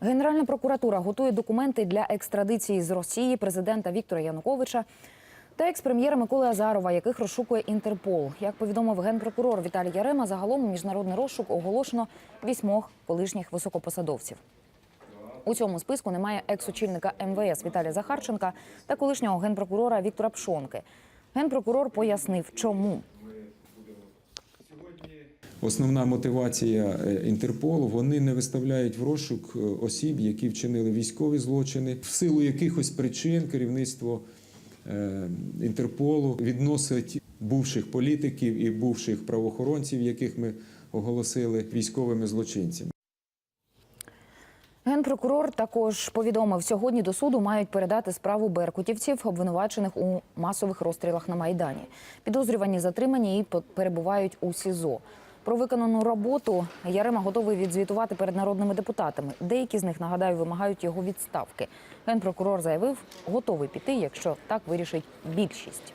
Генеральна прокуратура готує документи для екстрадиції з Росії президента Віктора Януковича та екс-прем'єра Миколи Азарова, яких розшукує Інтерпол. Як повідомив генпрокурор Віталій Ярема, загалом у міжнародний розшук оголошено вісьмох колишніх високопосадовців. У цьому списку немає екс-очільника МВС Віталія Захарченка та колишнього генпрокурора Віктора Пшонки. Генпрокурор пояснив, чому Основна мотивація е, Інтерполу вони не виставляють в розшук е, осіб, які вчинили військові злочини, в силу якихось причин керівництво е, Інтерполу відносить бувших політиків і бувших правоохоронців, яких ми оголосили військовими злочинцями. Генпрокурор також повідомив, сьогодні до суду мають передати справу беркутівців, обвинувачених у масових розстрілах на майдані. Підозрювані затримані і перебувають у СІЗО. Про виконану роботу Ярема готовий відзвітувати перед народними депутатами. Деякі з них нагадаю вимагають його відставки. Генпрокурор заявив, готовий піти, якщо так вирішить більшість.